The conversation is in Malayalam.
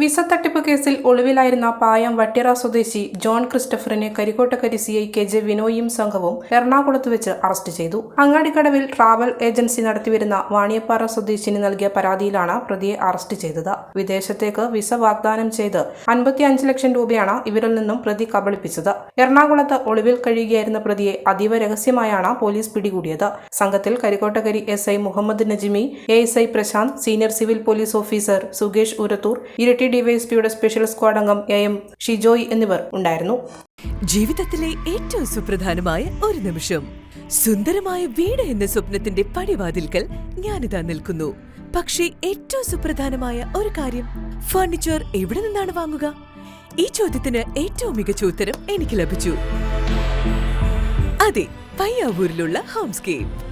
വിസ തട്ടിപ്പ് കേസിൽ ഒളിവിലായിരുന്ന പായം വട്ടിറ സ്വദേശി John ക്രിസ്റ്റഫറിനെ Karikkottakkari C I K J വിനോയും സംഘവും എറണാകുളത്ത് വെച്ച് അറസ്റ്റ് ചെയ്തു. അങ്ങാടിക്കടവിൽ ട്രാവൽ ഏജൻസി നടത്തിവരുന്ന വാണിയപ്പാറ സ്വദേശിന് നൽകിയ പരാതിയിലാണ് പ്രതിയെ അറസ്റ്റ് ചെയ്തത്. വിദേശത്തേക്ക് വിസ വാഗ്ദാനം ചെയ്ത് അൻപത്തിയഞ്ച് ലക്ഷം രൂപയാണ് ഇവരിൽ നിന്നും പ്രതി കബളിപ്പിച്ചത്. എറണാകുളത്ത് ഒളിവിൽ കഴിയുകയായിരുന്ന പ്രതിയെ അതീവ രഹസ്യമായാണ് പോലീസ് പിടികൂടിയത്. സംഘത്തിൽ Karikkottakkari S I Muhammad Najimi A S I Prashanth senior civil police officer Sukesh Urathur Iritty ഡിവൈഎസ്പിയുടെ special squad അംഗം എ എം ഷിജോയ് എന്നിവർ ഉണ്ടായിരുന്നു. ജീവിതത്തിലെ ഏറ്റവും സുപ്രധാനമായ ഒരു നിമിഷം. സുന്ദരമായ വീട് എന്ന സ്വപ്നത്തിന്റെ പടിവാതിൽക്കൽ ഞാനിതാ നിൽക്കുന്നു. പക്ഷേ ഏറ്റവും സുപ്രധാനമായ ഒരു കാര്യം ഫർണിച്ചർ എവിടെ നിന്നാണ് വാങ്ങുക? ഈ ചോദ്യത്തിന് ഏറ്റവും മികച്ച ഉത്തരം എനിക്ക് ലഭിച്ചു. അതെ പയ്യാവൂരിലുള്ള ഹോംസ്കേപ്പ്